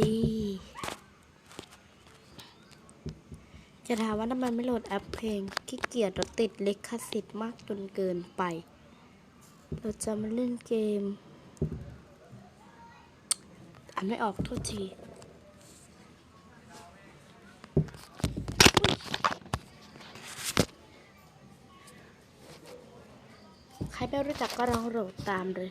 ดี จะถามว่าทำไมไม่โหลดแอปเพลงขี้เกียจเราติดลิขสิทธิ์มากจนเกินไป เราจะมาเล่นเกม อ่านไม่ออกโทษทีใครไม่รู้จักก็ลองโหลดตามเลย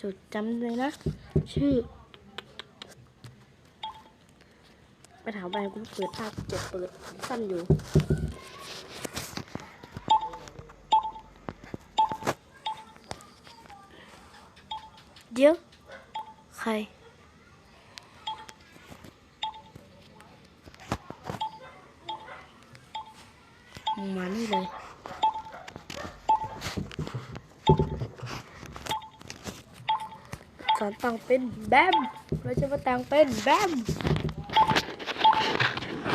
จดจำเลยนะ ชื่อไปถามไปกูเปิดภาพเจ็บเปิดสั้นอยู่เดี๋ยวใครมานี่เลย สอนตังเป็นแบมเราจะมาตังเป็นแบม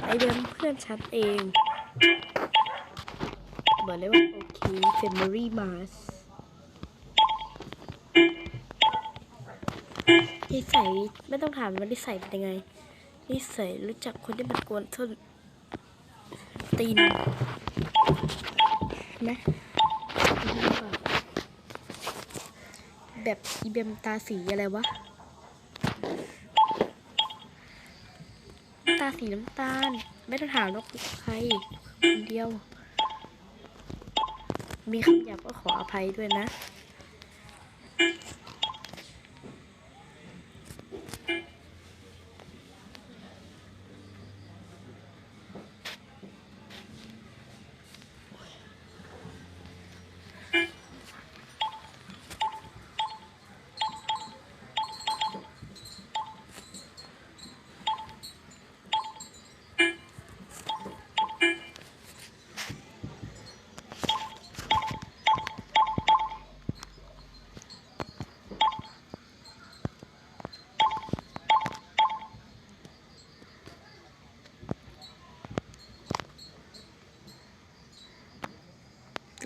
ไอเดียมเพื่อนฉันเองบอกเลยว่าโอเคเฟม o รี่มาสนิสัยไม่ต้องถามว่านิสัยเป็นยังไงนิสัยรู้จักคนที่มันกวนส้นตีนไหม แบบอีเบมตาสีอะไรวะ ตาสีน้ำตาล ไม่ต้องถามว่าใครคนเดียว มีคำหยาบก็ขออภัยด้วยนะ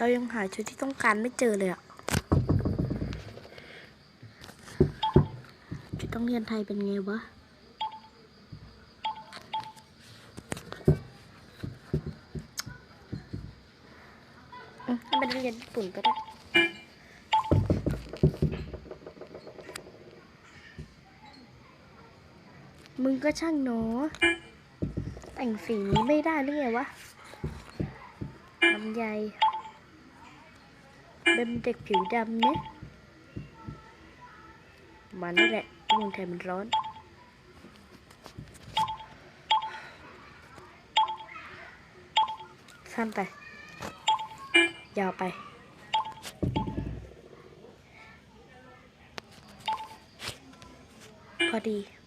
เรายังหาชุดที่ต้องการไม่เจอเลยอะชุดต้องเรียนไทยเป็นไงวะอืมถ้าเป็นนักเรียนญี่ปุ่นก็ได้มึงก็ช่างเนาะแต่งสีนี้ไม่ได้หรือไงวะลำไย เป็นเด็กผิวดำเนี่ยมานี่แหละเมืองไทยมันร้อน สั้นไป ยาวไปพอดี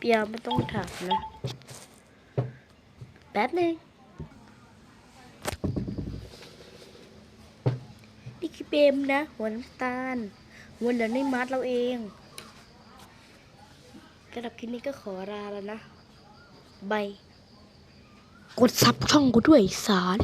คลิปยาวไม่ต้องถามนะ แป๊บหนึงนี่คือเบมนะ หัวน้ำตาลหัวเหลืองในมัดเราเองกระดับคลิปนี้ก็ขอลาแล้วนะใบกดซับช่องกูด้วยสาร